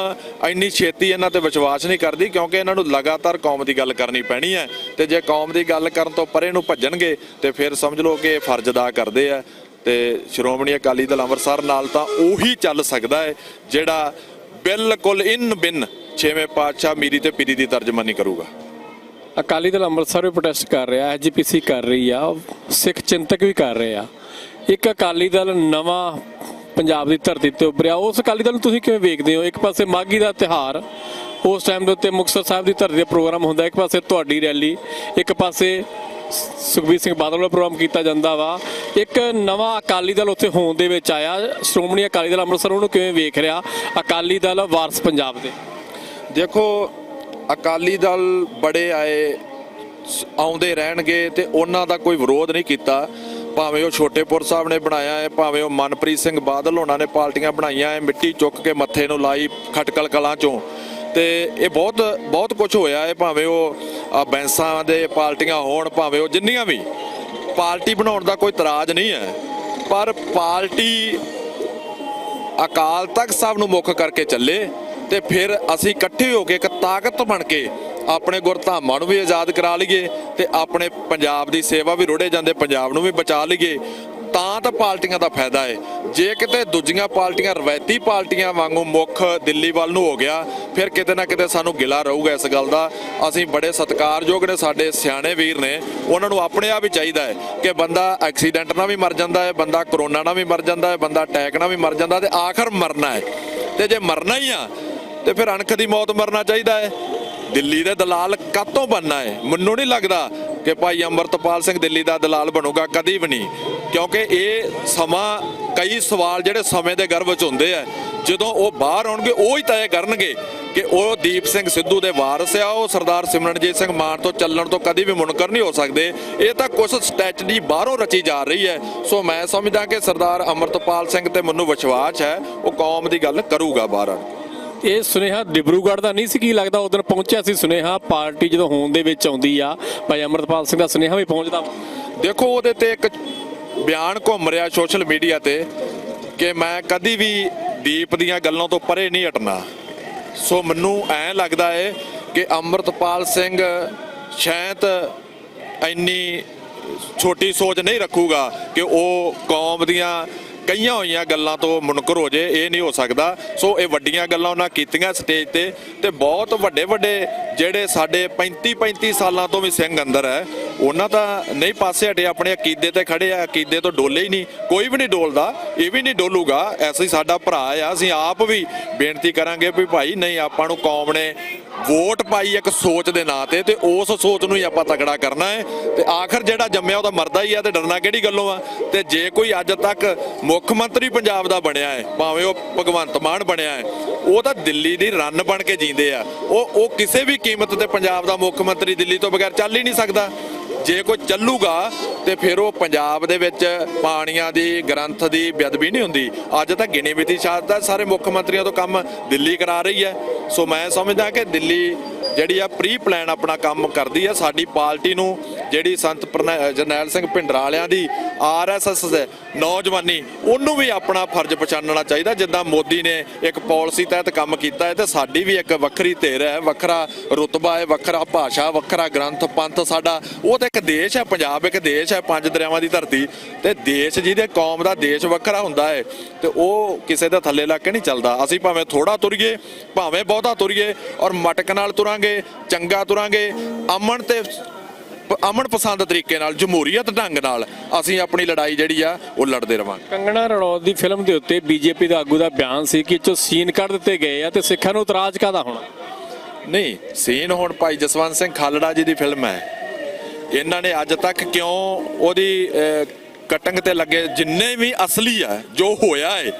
ਇੰਨੀ ਛੇਤੀ ਇਹਨਾਂ ਤੇ ਵਿਸ਼ਵਾਸ ਨਹੀਂ ਕਰਦੀ ਕਿਉਂਕਿ ਇਹਨਾਂ ਨੂੰ ਲਗਾਤਾਰ ਕੌਮ ਦੀ ਗੱਲ ਕਰਨੀ ਪੈਣੀ ਹੈ। ਤੇ ਜੇ ਕੌਮ ਦੀ ਗੱਲ ਕਰਨ ਤੋਂ ਪਰੇ ਨੂੰ ਭੱਜਣਗੇ, ਤੇ ਫਿਰ ਸਮਝ ਲਓ ਕਿ ਇਹ ਫਰਜ਼ ਅਦਾ ਕਰਦੇ ਆ। ਤੇ ਸ਼੍ਰੋਮਣੀ ਅਕਾਲੀ ਦਲ ਅੰਮ੍ਰਿਤਸਰ ਨਾਲ ਤਾਂ ਉਹੀ ਚੱਲ ਸਕਦਾ ਹੈ, ਜਿਹੜਾ ਬਿਲਕੁਲ ਇਨ ਬਿਨ ਛੇਵੇਂ ਪਾਤਸ਼ਾਹ ਮੀਰੀ ਤੇ ਪੀਰੀ ਦੀ ਤਰਜਮਾਨੀ ਕਰੂਗਾ। ਅਕਾਲੀ ਦਲ ਅੰਮ੍ਰਿਤਸਰ ਵੀ ਪ੍ਰੋਟੈਸਟ ਕਰ ਰਿਹਾ ਐਸਜੀਪੀਸੀ ਕਰ ਰਹੀ ਆ, ਸਿੱਖ ਚਿੰਤਕ ਵੀ ਕਰ ਰਹੇ ਆ। ਇੱਕ ਅਕਾਲੀ ਦਲ ਨਵਾਂ ਪੰਜਾਬ ਦੀ ਧਰਤੀ ਤੇ ਉੱਭਰਿਆ, ਉਸ ਅਕਾਲੀ ਦਲ ਨੂੰ ਤੁਸੀਂ ਕਿਵੇਂ ਵੇਖਦੇ ਹੋ? ਇੱਕ ਪਾਸੇ ਮਾਗੀ ਦਾ ਤਿਹਾਰ ਉਸ ਟਾਈਮ ਦੇ ਉੱਤੇ ਮੁਕਤਸਰ ਸਾਹਿਬ ਦੀ ਧਰਤੀ ਦਾ ਪ੍ਰੋਗਰਾਮ ਹੁੰਦਾ, ਇੱਕ ਪਾਸੇ ਤੁਹਾਡੀ ਰੈਲੀ, ਇੱਕ ਪਾਸੇ ਸੁਖਬੀਰ ਸਿੰਘ ਬਾਦਲ ਵੱਲੋਂ ਪ੍ਰੋਗਰਾਮ ਕੀਤਾ ਜਾਂਦਾ ਵਾ। ਇੱਕ ਨਵਾਂ ਅਕਾਲੀ ਦਲ ਉੱਥੇ ਹੋਣ ਦੇ ਵਿੱਚ ਆਇਆ। ਸ਼੍ਰੋਮਣੀ ਅਕਾਲੀ ਦਲ ਅੰਮ੍ਰਿਤਸਰ ਉਹਨੂੰ ਕਿਵੇਂ ਵੇਖ ਰਿਹਾ? ਅਕਾਲੀ ਦਲ ਵਾਰਸ ਪੰਜਾਬ ਦੇ। ਦੇਖੋ, ਅਕਾਲੀ ਦਲ ਬੜੇ ਆਏ, ਆਉਂਦੇ ਰਹਿਣਗੇ ਤੇ ਉਹਨਾਂ ਦਾ ਕੋਈ ਵਿਰੋਧ ਨਹੀਂ ਕੀਤਾ। ਭਾਵੇਂ ਉਹ ਛੋਟੇਪੁਰ ਸਾਹਿਬ ਨੇ ਬਣਾਇਆ ਹੈ, ਭਾਵੇਂ ਉਹ ਮਨਪ੍ਰੀਤ ਸਿੰਘ ਬਾਦਲ ਉਹਨਾਂ ਨੇ ਪਾਰਟੀਆਂ ਬਣਾਈਆਂ ਹੈ, ਮਿੱਟੀ ਚੁੱਕ ਕੇ ਮੱਥੇ ਨੂੰ ਲਾਈ ਖਟਕਲ ਕਲਾਂ ਚੋਂ। ਤੇ ਇਹ ਬਹੁਤ ਬਹੁਤ ਕੁਝ ਹੋਇਆ ਹੈ, ਭਾਵੇਂ ਉਹ ਬੈਂਸਾਂ ਦੇ ਪਾਰਟੀਆਂ ਹੋਣ ਭਾਵੇਂ ਉਹ ਜਿੰਨੀਆਂ ਵੀ ਪਾਰਟੀ ਬਣਾਉਣ ਦਾ ਕੋਈ ਤਰਾਜ ਨਹੀਂ ਹੈ, ਪਰ ਪਾਰਟੀ ਅਕਾਲ ਤਖਤ ਸਾਹਿਬ ਨੂੰ ਮੁੱਖ ਕਰਕੇ ਚੱਲੇ ਤੇ ਫਿਰ ਅਸੀਂ ਇਕੱਠੇ ਹੋ ਕੇ ਇੱਕ ਤਾਕਤ ਬਣ ਕੇ ਆਪਣੇ ਗੁਰਧਾਮਾਂ ਨੂੰ ਵੀ ਆਜ਼ਾਦ ਕਰਾ ਲਈਏ ਤੇ ਆਪਣੇ ਪੰਜਾਬ ਦੀ ਸੇਵਾ ਵੀ ਰੁੜੇ ਜਾਂਦੇ, ਪੰਜਾਬ ਨੂੰ ਵੀ ਬਚਾ ਲਈਏ। ਤਾਂ ਤਾਂ ਪਾਰਟੀਆਂ ਦਾ ਫਾਇਦਾ ਹੈ ਜੇ ਕਿਤੇ ਦੂਜੀਆਂ ਪਾਰਟੀਆਂ ਰਵਾਇਤੀ ਪਾਰਟੀਆਂ ਵਾਂਗੂ ਮੁੱਖ ਦਿੱਲੀ ਵੱਲ ਨੂੰ ਹੋ ਗਿਆ, ਫਿਰ ਕਿਤੇ ਨਾ ਕਿਤੇ ਸਾਨੂੰ ਗਿਲਾ ਰਹੂਗਾ ਇਸ ਗੱਲ ਦਾ। ਅਸੀਂ ਬੜੇ ਸਤਿਕਾਰਯੋਗ ਨੇ, ਸਾਡੇ ਸਿਆਣੇ ਵੀਰ ਨੇ। ਉਹਨਾਂ ਨੂੰ ਆਪਣੇ ਆਪ ਹੀ ਚਾਹੀਦਾ ਹੈ ਕਿ ਬੰਦਾ ਐਕਸੀਡੈਂਟ ਨਾਲ ਵੀ ਮਰ ਜਾਂਦਾ ਹੈ ਬੰਦਾ ਕਰੋਨਾ ਨਾਲ ਵੀ ਮਰ ਜਾਂਦਾ ਹੈ ਬੰਦਾ ਅਟੈਕ ਨਾਲ ਵੀ ਮਰ ਜਾਂਦਾ ਤੇ ਆਖਰ ਮਰਨਾ ਹੈ ਤੇ ਜੇ ਮਰਨਾ ਹੀ ਆ, ਤੇ ਫਿਰ ਅਣਖ ਦੀ ਮੌਤ ਮਰਨਾ ਚਾਹੀਦਾ ਹੈ ਦਿੱਲੀ ਦੇ ਦਲਾਲ ਕਾਤੋਂ ਬਣਨਾ ਹੈ ਮੈਨੂੰ ਨਹੀਂ ਲੱਗਦਾ ਕਿ ਭਾਈ ਅੰਮ੍ਰਿਤਪਾਲ ਸਿੰਘ ਦਿੱਲੀ ਦਾ ਦਲਾਲ ਬਣੂਗਾ, ਕਦੀ ਵੀ ਨਹੀਂ। ਕਿਉਂਕਿ ਇਹ ਸਮਾਂ, ਕਈ ਸਵਾਲ ਜਿਹੜੇ ਸਮੇਂ ਦੇ ਗਰਭ ਵਿੱਚ ਹੁੰਦੇ ਆ। ਜਦੋਂ ਉਹ ਬਾਹਰ ਆਉਣਗੇ, ਉਹ ਹੀ ਤੈਅ ਕਰਨਗੇ ਕਿ ਉਹ ਦੀਪ ਸਿੰਘ ਸਿੱਧੂ ਦੇ ਵਾਰਸ ਆ, ਉਹ ਸਰਦਾਰ ਸਿਮਰਨਜੀਤ ਸਿੰਘ ਮਾਨ ਤੋਂ ਚੱਲਣ ਤੋਂ ਕਦੀ ਵੀ ਮੁਨਕਰ ਨਹੀਂ ਹੋ ਸਕਦੇ। ਇਹ ਤਾਂ ਕੁਝ ਸਟ੍ਰੈਟਜੀ ਬਾਹਰੋਂ ਰਚੀ ਜਾ ਰਹੀ ਹੈ। ਸੋ ਮੈਂ ਸਮਝਦਾ ਕਿ ਸਰਦਾਰ ਅੰਮ੍ਰਿਤਪਾਲ ਸਿੰਘ ਤੇ ਮੈਨੂੰ ਵਿਸ਼ਵਾਸ ਹੈ, ਉਹ ਕੌਮ ਦੀ ਗੱਲ ਕਰੂਗਾ ਬਾਹਰ ਇਹ ਸੁਨੇਹਾ ਡਿਬਰੂਗੜ੍ਹ ਦਾ ਨਹੀਂ ਸੀ, ਕੀ ਲੱਗਦਾ ਉਦੋਂ ਪਹੁੰਚਿਆ ਸੀ ਸੁਨੇਹਾ? ਪਾਰਟੀ ਜਦੋਂ ਹੋਣ ਦੇ ਵਿੱਚ ਆਉਂਦੀ ਆ, ਭਾਈ ਅਮਰਤਪਾਲ ਸਿੰਘ ਦਾ ਸੁਨੇਹਾ ਵੀ ਪਹੁੰਚਦਾ। ਦੇਖੋ, ਉਹਦੇ ਤੇ ਇੱਕ ਬਿਆਨ ਘੁੰਮ ਰਿਹਾ ਸੋਸ਼ਲ ਮੀਡੀਆ ਤੇ ਕਿ ਮੈਂ ਕਦੀ ਵੀ ਦੀਪ ਦੀਆਂ ਗੱਲਾਂ ਤੋਂ ਪਰੇ ਨਹੀਂ ਹਟਣਾ। ਸੋ ਮੈਨੂੰ ਐ ਲੱਗਦਾ ਹੈ ਕਿ ਅੰਮ੍ਰਿਤਪਾਲ ਸਿੰਘ ਸ਼ਾਇਦ ਇੰਨੀ ਛੋਟੀ ਸੋਚ ਨਹੀਂ ਰੱਖੂਗਾ ਕਿ ਉਹ ਕੌਮ ਦੀਆਂ ਕਈਆਂ ਹੋਈਆਂ ਗੱਲਾਂ ਤੋਂ ਮੁਨਕਰ ਹੋ ਜੇ, ਇਹ ਨਹੀਂ ਹੋ ਸਕਦਾ। ਸੋ ਇਹ ਵੱਡੀਆਂ ਗੱਲਾਂ ਉਹਨਾਂ ਕੀਤੀਆਂ ਸਟੇਜ ਤੇ ਤੇ ਬਹੁਤ ਵੱਡੇ ਵੱਡੇ ਜਿਹੜੇ ਸਾਡੇ 35 35 ਸਾਲਾਂ ਤੋਂ ਵੀ ਸਿੰਘ ਅੰਦਰ ਹੈ, ਉਹਨਾਂ ਤਾਂ ਨਹੀਂ ਪਾਸੇ ਹਟੇ, ਆਪਣੇ ਅਕੀਦੇ ਤੇ ਖੜੇ ਆ, ਅਕੀਦੇ ਤੋਂ ਡੋਲੇ ਹੀ ਨਹੀਂ। ਕੋਈ ਵੀ ਨਹੀਂ ਡੋਲਦਾ, ਇਹ ਵੀ ਨਹੀਂ ਡੋਲੂਗਾ। ਐਸਾ ਹੀ ਸਾਡਾ ਭਰਾ ਆ, ਅਸੀਂ ਆਪ ਵੀ ਬੇਨਤੀ ਕਰਾਂਗੇ ਵੀ ਭਾਈ, ਨਹੀਂ, ਆਪਾਂ ਨੂੰ ਕੌਮ ਨੇ ਵੋਟ ਪਾਈ ਇੱਕ ਸੋਚ ਦੇ ਨਾਂ ਤੇ ਤੇ ਉਸ ਸੋਚ ਨੂੰ ਹੀ ਆਪਾਂ ਤਕੜਾ ਕਰਨਾ ਹੈ ਤੇ ਆਖਰ ਜਿਹੜਾ ਜੰਮਿਆ ਉਹਦਾ ਮਰਦਾ ਹੀ ਆ ਤੇ ਡਰਨਾ ਕਿਹੜੀ ਗੱਲੋਂ ਆ? ਤੇ ਜੇ ਕੋਈ ਅੱਜ ਤੱਕ ਮੁੱਖ ਮੰਤਰੀ ਪੰਜਾਬ ਦਾ ਬਣਿਆ ਹੈ, ਭਾਵੇਂ ਉਹ ਭਗਵੰਤ ਮਾਨ ਬਣਿਆ ਹੈ, ਉਹ ਤਾਂ ਦਿੱਲੀ ਦੀ ਰਨ ਬਣ ਕੇ ਜੀਂਦੇ ਆ। ਉਹ ਉਹ ਕਿਸੇ ਵੀ ਕੀਮਤ ਤੇ ਪੰਜਾਬ ਦਾ ਮੁੱਖ ਮੰਤਰੀ ਦਿੱਲੀ ਤੋਂ ਬਗੈਰ ਚੱਲ ਹੀ ਨਹੀਂ ਸਕਦਾ। ਜੇ ਕੋਈ ਚੱਲੂਗਾ ਤੇ ਫਿਰ ਉਹ ਪੰਜਾਬ ਦੇ ਵਿੱਚ ਪਾਣੀਆਂ ਦੀ, ਗ੍ਰੰਥ ਦੀ ਬੇਅਦਬੀ ਨਹੀਂ ਹੁੰਦੀ। ਅੱਜ ਤਾਂ ਗਿਣੀ ਮਿਤੀ ਸ਼ਾਦ ਦਾ ਸਾਰੇ ਮੁੱਖ ਮੰਤਰੀਆਂ ਤੋਂ ਕੰਮ ਦਿੱਲੀ ਕਰਾ ਰਹੀ ਹੈ। ਸੋ ਮੈਂ ਸਮਝਦਾ ਕਿ ਦਿੱਲੀ ਜਿਹੜੀ ਆ ਪ੍ਰੀ ਪਲਾਨ ਆਪਣਾ ਕੰਮ ਕਰਦੀ ਆ, ਸਾਡੀ ਪਾਰਟੀ ਨੂੰ ਜਿਹੜੀ ਸੰਤ ਪ੍ਰਨਾ- ਜਰਨੈਲ ਸਿੰਘ ਭਿੰਡਰਾਂ ਵਾਲਿਆਂ ਦੀ ਆਰਐਸਐਸ ਦੇ ਨੌਜਵਾਨੀ, ਉਹਨੂੰ ਵੀ ਆਪਣਾ ਫਰਜ਼ ਪਛਾਣਨਾ ਚਾਹੀਦਾ। ਜਿੱਦਾਂ ਮੋਦੀ ਨੇ ਇੱਕ ਪਾਲਿਸੀ ਤਹਿਤ ਕੰਮ ਕੀਤਾ ਹੈ ਤੇ ਸਾਡੀ ਵੀ ਇੱਕ ਵੱਖਰੀ ਧਿਰ ਹੈ, ਵੱਖਰਾ ਰੁਤਬਾ ਹੈ, ਵੱਖਰਾ ਭਾਸ਼ਾ, ਵੱਖਰਾ ਗ੍ਰੰਥ, ਪੰਥ ਸਾਡਾ। ਉਹ ਤਾਂ ਇੱਕ ਦੇਸ਼ ਹੈ, ਪੰਜਾਬ ਇੱਕ ਦੇਸ਼ ਹੈ, ਪੰਜ ਦਰਿਆਵਾਂ ਦੀ ਧਰਤੀ। ਤੇ ਦੇਸ਼ ਜਿਹਦੇ ਕੌਮ ਦਾ ਦੇਸ਼ ਵੱਖਰਾ ਹੁੰਦਾ ਹੈ ਤੇ ਉਹ ਕਿਸੇ ਦੇ ਥੱਲੇ ਲੱਗ ਕੇ ਨਹੀਂ ਚੱਲਦਾ। ਅਸੀਂ ਭਾਵੇਂ ਥੋੜਾ ਤੁਰੀਏ, ਭਾਵੇਂ ਬਹੁਤਾ ਤੁਰੀਏ ਔਰ ਮਟਕ ਨਾਲ ਤੁਰਾਂਗੇ, ਚੰਗਾ ਤੁਰਾਂਗੇ, ਅਮਨ ਤੇ ਅਮਨ ਪਸੰਦ ਤਰੀਕੇ ਨਾਲ ਜਮਹੂਰੀਅਤ ਢੰਗ ਨਾਲ ਅਸੀਂ ਆਪਣੀ ਲੜਾਈ ਜਿਹੜੀ ਆ ਉਹ ਲੜਦੇ ਰਵਾਂਗੇ। ਕੰਗਣਾ ਰਣੌਤ ਦੀ ਫਿਲਮ ਦੇ ਉੱਤੇ ਬੀਜੇਪੀ ਦਾ ਆਗੂ ਦਾ ਬਿਆਨ ਸੀ ਕਿ 'ਚੋਂ ਸੀਨ ਕੱਢ ਦਿੱਤੇ ਗਏ ਆ ਤੇ ਸਿੱਖਾਂ ਨੂੰ ਇਤਰਾਜ਼ ਕਾਦਾ ਹੋਣਾ? ਨਹੀਂ ਸੀਨ ਹੁਣ ਭਾਈ ਜਸਵੰਤ ਸਿੰਘ ਖਾਲੜਾ ਜੀ ਦੀ ਫਿਲਮ ਹੈ। ਇਹਨਾਂ ਨੇ ਅੱਜ ਤੱਕ ਕਿਉਂ ਉਹਦੀ ਕਟਿੰਗ ਤੇ ਲੱਗੇ ਜਿੰਨੇ ਵੀ ਅਸਲੀ ਆ ਜੋ ਹੋਇਆ ਹੈ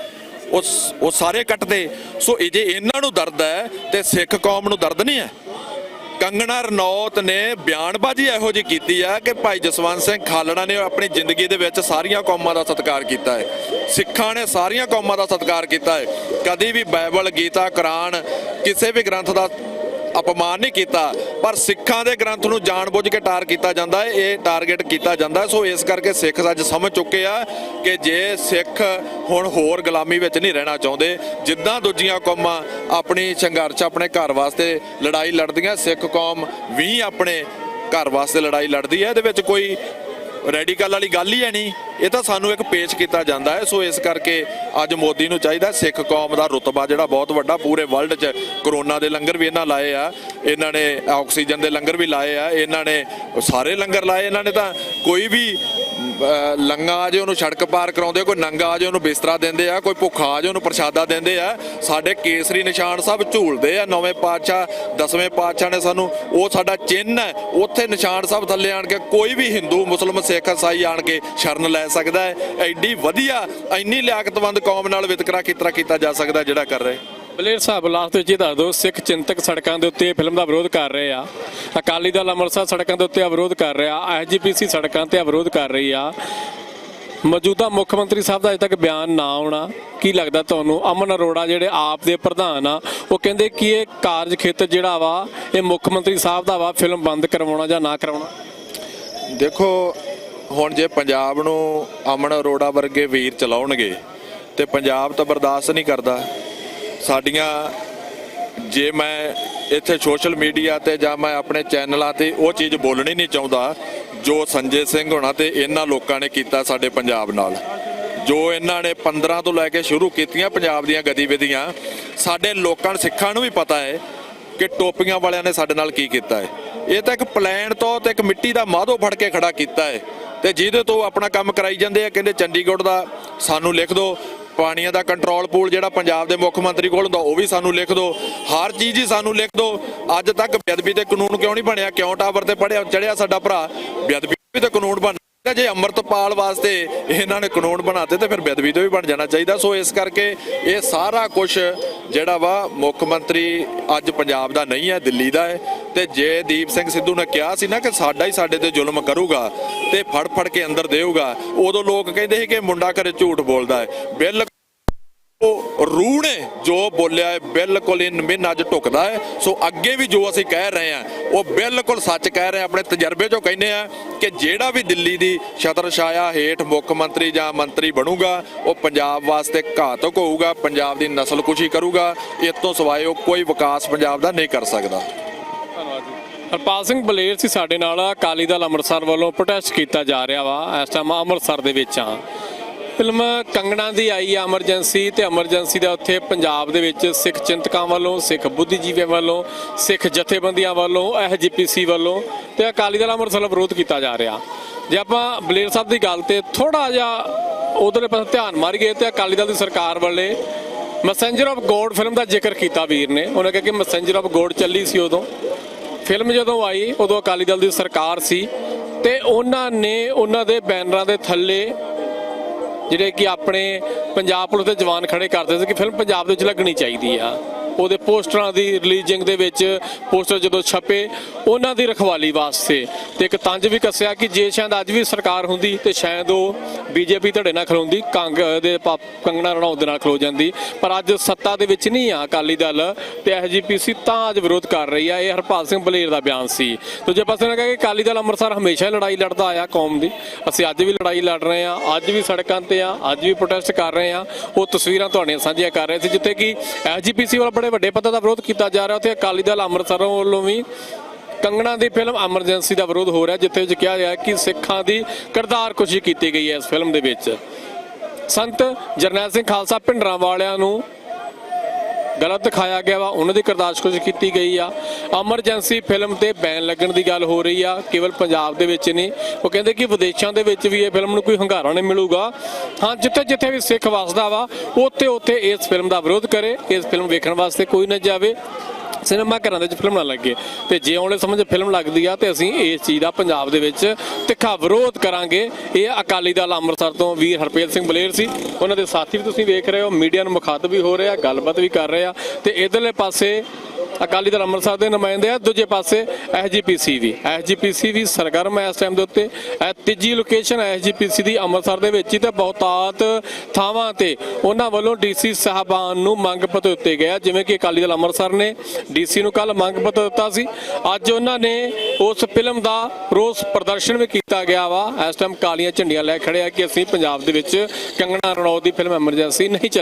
ਉਹ ਸਾਰੇ ਕੱਟਦੇ। ਸੋ ਇਹ ਜੇ ਇਹਨਾਂ ਨੂੰ ਦਰਦ ਹੈ ਤੇ ਸਿੱਖ ਕੌਮ ਨੂੰ ਦਰਦ ਨਹੀਂ ਹੈ। ਕੰਗਣਾ ਰਣੌਤ ਨੇ ਬਿਆਨਬਾਜ਼ੀ ਇਹੋ ਜਿਹੀ ਕੀਤੀ ਆ ਕਿ ਭਾਈ ਜਸਵੰਤ ਸਿੰਘ ਖਾਲੜਾ ਨੇ ਆਪਣੀ ਜ਼ਿੰਦਗੀ ਦੇ ਵਿੱਚ ਸਾਰੀਆਂ ਕੌਮਾਂ ਦਾ ਸਤਿਕਾਰ ਕੀਤਾ ਹੈ। ਸਿੱਖਾਂ ਨੇ ਸਾਰੀਆਂ ਕੌਮਾਂ ਦਾ ਸਤਿਕਾਰ ਕੀਤਾ ਹੈ। ਕਦੀ ਵੀ ਬਾਈਬਲ, ਗੀਤਾ, ਕੁਰਾਨ, ਕਿਸੇ ਵੀ ਗ੍ਰੰਥ ਦਾ ਅਪਮਾਨ ਨਹੀਂ ਕੀਤਾ, ਪਰ ਸਿੱਖਾਂ ਦੇ ਗ੍ਰੰਥ ਨੂੰ ਜਾਣਬੁੱਝ ਕੇ ਟਾਰ ਕੀਤਾ ਜਾਂਦਾ ਹੈ, ਇਹ ਟਾਰਗੇਟ ਕੀਤਾ ਜਾਂਦਾ ਸੋ ਇਸ ਕਰਕੇ ਸਿੱਖ ਅੱਜ ਸਮਝ ਚੁੱਕੇ ਆ ਕਿ ਜੇ ਸਿੱਖ ਹੁਣ ਹੋਰ ਗੁਲਾਮੀ ਵਿੱਚ ਨਹੀਂ ਰਹਿਣਾ ਚਾਹੁੰਦੇ, ਜਿੱਦਾਂ ਦੂਜੀਆਂ ਕੌਮਾਂ ਆਪਣੀ ਸੰਘਰਸ਼, ਆਪਣੇ ਘਰ ਵਾਸਤੇ ਲੜਾਈ ਲੜਦੀਆਂ, ਸਿੱਖ ਕੌਮ ਵੀ ਆਪਣੇ ਘਰ ਵਾਸਤੇ ਲੜਾਈ ਲੜਦੀ ਹੈ, ਇਹਦੇ ਵਿੱਚ ਕੋਈ ਰੈਡੀਕਲ ਵਾਲੀ ਗੱਲ ਹੀ ਹੈ ਨਹੀਂ। ਇਹ ਤਾਂ ਸਾਨੂੰ ਇੱਕ ਪੇਸ਼ ਕੀਤਾ ਜਾਂਦਾ ਹੈ। ਸੋ ਇਸ ਕਰਕੇ ਅੱਜ ਮੋਦੀ ਨੂੰ ਚਾਹੀਦਾ ਸਿੱਖ ਕੌਮ ਦਾ ਰੁਤਬਾ, ਜਿਹੜਾ ਬਹੁਤ ਵੱਡਾ ਪੂਰੇ ਵਰਲਡ 'ਚ ਕਰੋਨਾ ਦੇ ਲੰਗਰ ਵੀ ਇਹਨਾਂ ਲਾਏ ਆ। ਇਹਨਾਂ ਨੇ ਆਕਸੀਜਨ ਦੇ ਲੰਗਰ ਵੀ ਲਾਏ ਆ। ਇਹਨਾਂ ਨੇ ਸਾਰੇ ਲੰਗਰ ਲਾਏ। ਇਹਨਾਂ ਨੇ ਤਾਂ ਕੋਈ ਵੀ ਲੰਗਾ ਆ ਜੇ ਉਹਨੂੰ ਸੜਕ ਪਾਰ ਕਰਾਉਂਦੇ ਆ, ਕੋਈ ਨੰਗਾ ਆ ਜੇ ਉਹਨੂੰ ਬਿਸਤਰਾ ਦਿੰਦੇ ਆ, ਕੋਈ ਭੁੱਖਾ ਆ ਜੇ ਉਹਨੂੰ ਪ੍ਰਸ਼ਾਦਾ ਦਿੰਦੇ ਆ, ਸਾਡੇ ਕੇਸਰੀ ਨਿਸ਼ਾਨ ਸਾਹਿਬ ਝੂਲਦੇ ਆ, ਨੌਵੇਂ ਪਾਤਸ਼ਾਹ, ਦਸਵੇਂ ਪਾਤਸ਼ਾਹ ਨੇ ਸਾਨੂੰ ਉਹ ਸਾਡਾ ਚਿੰਨ੍ਹ ਹੈ, ਉੱਥੇ ਨਿਸ਼ਾਨ ਸਾਹਿਬ ਥੱਲੇ ਆਣ ਕੇ ਕੋਈ ਵੀ ਹਿੰਦੂ ਮੁਸਲਮਾਨ ਸਿੱਖ, ਇਸਾਈ ਆਣ ਕੇ ਸ਼ਰਨ ਲੈ ਸਕਦਾ ਹੈ। ਐਡੀ ਵਧੀਆ, ਇੰਨੀ ਲਿਆਕਤਵੰਦ ਕੌਮ ਨਾਲ ਵਿਤਕਰਾ ਕਿਤਰਾ ਕੀਤਾ ਜਾ ਸਕਦਾ ਜਿਹੜਾ ਕਰ ਰਹੇ। ਬਲੇਰ ਸਾਹਿਬ ਲਾਸਟ ਵਿੱਚ ਇਹ ਦੱਸ ਦਿਓ, ਸਿੱਖ ਚਿੰਤਕ ਸੜਕਾਂ ਦੇ ਉੱਤੇ ਫਿਲਮ ਦਾ ਵਿਰੋਧ ਕਰ ਰਹੇ ਆ। ਅਕਾਲੀ ਦਲ ਅੰਮ੍ਰਿਤਸਰ ਸੜਕਾਂ ਦੇ ਉੱਤੇ ਆ ਵਿਰੋਧ ਕਰ ਰਿਹਾ ਐਸਜੀਪੀਸੀ ਸੜਕਾਂ ਤੇ ਆ ਵਿਰੋਧ ਕਰ ਰਹੀ ਆ। ਮੌਜੂਦਾ ਮੁੱਖ ਮੰਤਰੀ ਸਾਹਿਬ ਦਾ ਅਜੇ ਤੱਕ ਬਿਆਨ ਨਾ ਆਉਣਾ, ਕੀ ਲੱਗਦਾ ਤੁਹਾਨੂੰ? ਅਮਨ ਅਰੋੜਾ ਜਿਹੜੇ ਆਪ ਦੇ ਪ੍ਰਧਾਨ ਆ, ਉਹ ਕਹਿੰਦੇ ਕਿ ਇਹ ਕਾਰਜ ਖੇਤਰ ਜਿਹੜਾ ਵਾ, ਇਹ ਮੁੱਖ ਮੰਤਰੀ ਸਾਹਿਬ ਦਾ ਵਾ, ਫਿਲਮ ਬੰਦ ਕਰਵਾਉਣਾ ਜਾਂ ਨਾ ਕਰਵਾਉਣਾ ਦੇਖੋ, ਹੁਣ ਜੇ ਪੰਜਾਬ ਨੂੰ ਅਮਨ ਅਰੋੜਾ ਵਰਗੇ ਵੀਰ ਚਲਾਉਣਗੇ, ਤੇ ਪੰਜਾਬ ਤਾਂ ਬਰਦਾਸ਼ਤ ਨਹੀਂ ਕਰਦਾ। ਸਾਡੀਆਂ ਜੇ ਮੈਂ ਇੱਥੇ ਸੋਸ਼ਲ ਮੀਡੀਆ ਤੇ ਜਾਂ ਮੈਂ ਆਪਣੇ ਚੈਨਲਾਂ ਤੇ ਉਹ ਚੀਜ਼ ਬੋਲਣੀ ਨਹੀਂ ਚਾਹੁੰਦਾ, ਜੋ ਸੰਜੇ ਸਿੰਘ ਹੋਣਾ ਤੇ ਇਹਨਾਂ ਲੋਕਾਂ ਨੇ ਕੀਤਾ ਸਾਡੇ ਪੰਜਾਬ ਨਾਲ, ਜੋ ਇਹਨਾਂ ਨੇ 15 ਤੋਂ ਲੈ ਕੇ ਸ਼ੁਰੂ ਕੀਤੀਆਂ ਪੰਜਾਬ ਦੀਆਂ ਗਤੀਵਿਧੀਆਂ, ਸਾਡੇ ਲੋਕਾਂ ਸਿੱਖਾਂ ਨੂੰ ਵੀ ਪਤਾ ਹੈ ਕਿ ਟੋਪੀਆਂ ਵਾਲਿਆਂ ਨੇ ਸਾਡੇ ਨਾਲ ਕੀ ਕੀਤਾ ਹੈ। ਇਹ ਤਾਂ ਇੱਕ ਪਲਾਨ ਤੋਂ ਤੇ ਇੱਕ ਮਿੱਟੀ ਦਾ ਮਾਧੋ ਫੜ ਕੇ ਖੜਾ ਕੀਤਾ ਹੈ ਤੇ ਜਿਹਦੇ ਤੋਂ ਆਪਣਾ ਕੰਮ ਕਰਾਈ ਜਾਂਦੇ ਆ, ਕਹਿੰਦੇ ਚੰਡੀਗੜ੍ਹ ਦਾ ਸਾਨੂੰ ਲਿਖ ਦਿਓ ਪਾਣੀਆਂ ਦਾ ਕੰਟਰੋਲ ਪੂਲ ਜਿਹੜਾ ਪੰਜਾਬ ਦੇ ਮੁੱਖ ਮੰਤਰੀ ਕੋਲ ਹੁੰਦਾ, ਉਹ ਵੀ ਸਾਨੂੰ ਲਿਖ ਦਿਓ। ਹਰ ਚੀਜ਼ ਹੀ ਸਾਨੂੰ ਲਿਖ ਦਿਓ। ਅੱਜ ਤੱਕ ਬੇਅਦਬੀ ਤੇ ਕਾਨੂੰਨ ਕਿਉਂ ਨਹੀਂ ਬਣਿਆ? ਕਿਉਂ ਟਾਵਰ ਤੇ ਪੜਿਆ, ਚੜਿਆ ਸਾਡਾ ਭਰਾ। ਬੇਅਦਬੀ ਤੇ ਕਾਨੂੰਨ ਬਣ ਜੇ ਅੰਮ੍ਰਿਤਪਾਲ ਵਾਸਤੇ ਇਹਨਾਂ ਨੇ ਕਾਨੂੰਨ ਬਣਾਤੇ ਤੇ ਫਿਰ ਬੇਅਦਬੀ ਤੋਂ ਵੀ ਬਣ ਜਾਣਾ ਚਾਹੀਦਾ। ਸੋ ਇਸ ਕਰਕੇ ਇਹ ਸਾਰਾ ਕੁਝ ਜਿਹੜਾ ਵਾ ਮੁੱਖ ਮੰਤਰੀ ਅੱਜ ਪੰਜਾਬ ਦਾ ਨਹੀਂ ਹੈ, ਦਿੱਲੀ ਦਾ ਹੈ। ਤੇ ਜੇ ਦੀਪ ਸਿੰਘ ਸਿੱਧੂ ਨੇ ਕਿਹਾ ਸੀ ਨਾ ਕਿ ਸਾਡਾ ਹੀ ਸਾਡੇ ਤੇ ਜ਼ੁਲਮ ਕਰੂਗਾ ਤੇ ਫੜ ਫੜ ਕੇ ਅੰਦਰ ਦੇਊਗਾ, ਉਦੋਂ ਲੋਕ ਕਹਿੰਦੇ ਸੀ ਕਿ ਮੁੰਡਾ ਘਰੇ ਝੂਠ ਬੋਲਦਾ ਹੈ। ਬਿੱਲ ਉਹ ਰੂਹ ਨੇ ਜੋ ਬੋਲਿਆ ਹੈ, ਬਿਲਕੁਲ ਇਨ ਮਿਨ ਅੱਜ ਢੁਕਦਾ ਹੈ। ਸੋ ਅੱਗੇ ਵੀ ਜੋ ਅਸੀਂ ਕਹਿ ਰਹੇ ਹਾਂ, ਉਹ ਬਿਲਕੁਲ ਸੱਚ ਕਹਿ ਰਹੇ ਆਪਣੇ ਤਜਰਬੇ ਚੋਂ ਕਹਿੰਦੇ ਆ ਕਿ ਜਿਹੜਾ ਵੀ ਦਿੱਲੀ ਦੀ ਛਤਰ ਛਾਇਆ ਹੇਠ ਮੁੱਖ ਮੰਤਰੀ ਜਾਂ ਮੰਤਰੀ ਬਣੂਗਾ, ਉਹ ਪੰਜਾਬ ਵਾਸਤੇ ਘਾਤਕ ਹੋਊਗਾ, ਪੰਜਾਬ ਦੀ ਨਸਲ ਨਸਲਕੁਸ਼ੀ ਕਰੂਗਾ ਇਸ ਤੋਂ ਸਿਵਾਏ ਉਹ ਕੋਈ ਵਿਕਾਸ ਪੰਜਾਬ ਦਾ ਨਹੀਂ ਕਰ ਸਕਦਾ। ਹਰਪਾਲ ਸਿੰਘ ਬਲੇਰ ਸੀ ਸਾਡੇ ਨਾਲ, ਅਕਾਲੀ ਦਲ ਅੰਮ੍ਰਿਤਸਰ ਵੱਲੋਂ ਪ੍ਰੋਟੈਸਟ ਕੀਤਾ ਜਾ ਰਿਹਾ ਵਾ, ਇਸ ਟਾਈਮ ਅੰਮ੍ਰਿਤਸਰ ਦੇ ਵਿੱਚ ਆ ਫਿਲਮ ਕੰਗਣਾ ਦੀ ਆਈ ਆ ਐਮਰਜੈਂਸੀ ਤੇ ਐਮਰਜੈਂਸੀ ਦਾ ਉੱਥੇ ਪੰਜਾਬ ਦੇ ਵਿੱਚ ਸਿੱਖ ਚਿੰਤਕਾਂ ਵੱਲੋਂ, ਸਿੱਖ ਬੁੱਧੀਜੀਵੀਆਂ ਵੱਲੋਂ, ਸਿੱਖ ਜਥੇਬੰਦੀਆਂ ਵੱਲੋਂ ਐਸਜੀਪੀਸੀ ਵੱਲੋਂ ਤੇ ਅਕਾਲੀ ਦਲ ਅੰਮ੍ਰਿਤਸਰ ਵਿਰੋਧ ਕੀਤਾ ਜਾ ਰਿਹਾ। ਜੇ ਆਪਾਂ ਬਲੇਰ ਸਾਹਿਬ ਦੀ ਗੱਲ ਤੇ ਥੋੜਾ ਜਿਹਾ ਉਧਰਲੇ ਪਾਸੇ ਧਿਆਨ ਮਾਰੀਏ ਤੇ ਅਕਾਲੀ ਦਲ ਦੀ ਸਰਕਾਰ ਵੱਲੇ ਮੈਸੇਂਜਰ ਆਫ ਗੋਡ ਫਿਲਮ ਦਾ ਜ਼ਿਕਰ ਕੀਤਾ ਵੀਰ ਨੇ। ਉਹਨੇ ਕਿਹਾ ਕਿ ਮੈਸੇਂਜਰ ਆਫ ਗੋਡ ਚੱਲੀ ਸੀ ਉਦੋਂ। ਫਿਲਮ ਜਦੋਂ ਆਈ, ਉਦੋਂ ਅਕਾਲੀ ਦਲ ਦੀ ਸਰਕਾਰ ਸੀ ਤੇ ਉਹਨਾਂ ਨੇ ਉਹਨਾਂ ਦੇ ਬੈਨਰਾਂ ਦੇ ਥੱਲੇ ਜਿਹੜੇ ਕਿ ਆਪਣੇ ਪੰਜਾਬ ਪੁਲਿਸ ਦੇ ਜਵਾਨ ਖੜੇ ਕਰਦੇ ਸੀ ਕਿ ਫਿਲਮ ਪੰਜਾਬ ਦੇ ਵਿੱਚ ਲੱਗਣੀ ਚਾਹੀਦੀ ਆ। ਉਹਦੇ ਪੋਸਟਰਾਂ ਦੀ ਰਿਲੀਜ਼ਿੰਗ ਦੇ ਵਿੱਚ ਪੋਸਟਰ ਜਦੋਂ ਛਪੇ, ਉਹਨਾਂ ਦੀ ਰਖਵਾਲੀ ਵਾਸਤੇ। ਤੇ ਇੱਕ ਤੰਜ ਵੀ ਕੱਸਿਆ ਕਿ ਜੇ ਸ਼ਾਇਦ ਅੱਜ ਵੀ ਸਰਕਾਰ ਹੁੰਦੀ ਤੇ ਸ਼ਾਇਦ ਉਹ ਬੀਜੇਪੀ ਧੜੇ ਨਾਲ ਖਲੋਂਦੀ, ਕੰਗ ਦੇ ਪਾ- ਕੰਗਣਾ ਰਣੌਤ ਦੇ ਨਾਲ ਖਲੋ ਜਾਂਦੀ। ਪਰ ਅੱਜ ਸੱਤਾ ਦੇ ਵਿੱਚ ਨਹੀਂ ਆ ਅਕਾਲੀ ਦਲ ਤੇ ਐਸਜੀਪੀਸੀ ਤਾਂ ਅੱਜ ਵਿਰੋਧ ਕਰ ਰਹੀ ਆ। ਇਹ ਹਰਪਾਲ ਸਿੰਘ ਬਲੇਰ ਦਾ ਬਿਆਨ ਸੀ। ਦੂਜੇ ਪਾਸੇ ਉਹਨਾਂ ਕਿਹਾ ਕਿ ਅਕਾਲੀ ਦਲ ਅੰਮ੍ਰਿਤਸਰ ਹਮੇਸ਼ਾ ਲੜਾਈ ਲੜਦਾ ਆਇਆ ਕੌਮ ਦੀ। ਅਸੀਂ ਅੱਜ ਵੀ ਲੜਾਈ ਲੜ ਰਹੇ ਆ, ਅੱਜ ਵੀ ਸੜਕਾਂ ਤੇ ਆ, ਅੱਜ ਵੀ ਪ੍ਰੋਟੈਸਟ ਕਰ ਰਹੇ ਆ। ਉਹ ਤਸਵੀਰਾਂ ਤੁਹਾਡੀਆਂ ਸਾਂਝੀਆਂ ਕਰ ਰਹੇ ਸੀ, ਜਿੱਥੇ ਕਿ ਐਸਜੀਪੀਸੀ ਵੱਲ ਬੜੇ ਵੱਡੇ ਪੱਧਰ ਦਾ ਵਿਰੋਧ ਕੀਤਾ ਜਾ ਰਿਹਾ। ਉੱਥੇ ਅਕਾਲੀ ਦਲ ਅੰਮ੍ਰਿਤਸਰ ਵੱਲੋਂ ਵੀ ਕੰਗਣਾ ਦੀ ਫਿਲਮ ਐਮਰਜੈਂਸੀ ਦਾ ਵਿਰੋਧ ਹੋ ਰਿਹਾ, ਜਿੱਥੇ ਵਿੱਚ ਕਿਹਾ ਗਿਆ ਕਿ ਸਿੱਖਾਂ ਦੀ ਕਰਤਾਰ ਕੁਸ਼ੀ ਕੀਤੀ ਗਈ ਹੈ ਇਸ ਫਿਲਮ ਦੇ ਵਿੱਚ। ਸੰਤ ਜਰਨੈਲ ਸਿੰਘ ਖਾਲਸਾ ਭਿੰਡਰਾਂ ਵਾਲਿਆਂ ਨੂੰ ਗਲਤ ਦਿਖਾਇਆ ਗਿਆ ਵਾ, ਉਹਨਾਂ ਦੀ ਕਰਦਾਸ਼ਕੁਸ਼ ਕੀਤੀ ਗਈ ਆ। ਐਮਰਜੈਂਸੀ ਫਿਲਮ ਤੇ ਬੈਨ ਲੱਗਣ ਦੀ ਗੱਲ ਹੋ ਰਹੀ ਆ, ਕੇਵਲ ਪੰਜਾਬ ਦੇ ਵਿੱਚ ਨਹੀਂ। ਉਹ ਕਹਿੰਦੇ ਕਿ ਵਿਦੇਸ਼ਾਂ ਦੇ ਵਿੱਚ ਵੀ ਇਹ ਫਿਲਮ ਨੂੰ ਕੋਈ ਹੰਗਾਰਾ ਨਹੀਂ ਮਿਲੂਗਾ। ਹਾਂ, ਜਿੱਥੇ ਜਿੱਥੇ ਵੀ ਸਿੱਖ ਵਸਦਾ ਵਾ, ਉੱਥੇ ਉੱਥੇ ਇਸ ਫਿਲਮ ਦਾ ਵਿਰੋਧ ਕਰੇ, ਇਸ ਫਿਲਮ ਵੇਖਣ ਵਾਸਤੇ ਕੋਈ ਨਾ ਜਾਵੇ। ਸਿਨੇਮਾ ਘਰਾਂ ਦੇ ਵਿੱਚ ਫਿਲਮ ਨਾ ਲੱਗੇ ਤੇ ਜੇ ਆਉਣੇ ਸਮਝ ਫਿਲਮ ਲੱਗਦੀ ਆ ਤੇ ਅਸੀਂ ਇਸ ਚੀਜ਼ ਦਾ ਪੰਜਾਬ ਦੇ ਵਿੱਚ ਤਿੱਖਾ ਵਿਰੋਧ ਕਰਾਂਗੇ। ਇਹ ਅਕਾਲੀ ਦਲ ਅੰਮ੍ਰਿਤਸਰ ਤੋਂ ਵੀਰ ਹਰਪੇਲ ਸਿੰਘ ਬਲੇਰ ਸੀ। ਉਹਨਾਂ ਦੇ ਸਾਥੀ ਵੀ ਤੁਸੀਂ ਵੇਖ ਰਹੇ ਹੋ, ਮੀਡੀਆ ਨੂੰ ਮੁਖਾਤਬ ਵੀ ਹੋ ਰਿਹਾ, ਗੱਲਬਾਤ ਵੀ ਕਰ ਰਹੇ ਆ। ਤੇ ਇਧਰਲੇ ਪਾਸੇ ਅਕਾਲੀ ਦਲ ਅੰਮ੍ਰਿਤਸਰ ਦੇ ਨੁਮਾਇੰਦੇ ਆ, ਦੂਜੇ ਪਾਸੇ ਐਸਜੀਪੀਸੀ ਵੀ। ਐਸਜੀਪੀਸੀ ਵੀ ਸਰਗਰਮ ਹੈ ਇਸ ਟਾਈਮ ਦੇ ਉੱਤੇ। ਇਹ ਤੀਜੀ ਲੋਕੇਸ਼ਨ ਐਸਜੀਪੀਸੀ ਦੀ ਅੰਮ੍ਰਿਤਸਰ ਦੇ ਵਿੱਚ ਹੀ ਤੇ ਬਹੁਤਾਤ ਥਾਵਾਂ ਤੇ ਉਹਨਾਂ ਵੱਲੋਂ ਡੀਸੀ ਸਾਹਿਬਾਨ ਨੂੰ ਮੰਗ ਪੱਤਰ ਦਿੱਤੇ ਗਏ ਜਿਵੇਂ ਕਿ ਅਕਾਲੀ ਦਲ ਅੰਮ੍ਰਿਤਸਰ ਨੇ ਡੀਸੀ ਨੂੰ ਕੱਲ ਮੰਗ ਪੱਤਰ ਦਿੱਤਾ ਸੀ। ਅੱਜ ਉਹਨਾਂ ਨੇ ਉਸ ਫਿਲਮ ਦਾ ਰੋਸ ਪ੍ਰਦਰਸ਼ਨ ਵੀ ਕੀਤਾ ਗਿਆ ਵਾ। ਇਸ ਟਾਈਮ ਕਾਲੀਆਂ ਝੰਡੀਆਂ ਲੈ ਖੜੇ ਆ ਕਿ ਅਸੀਂ ਪੰਜਾਬ ਦੇ ਵਿੱਚ ਕੰਗਣਾ ਰਣੌਤ ਦੀ ਫਿਲਮ ਐਮਰਜੈਂਸੀ ਨਹੀਂ ਚੱਲ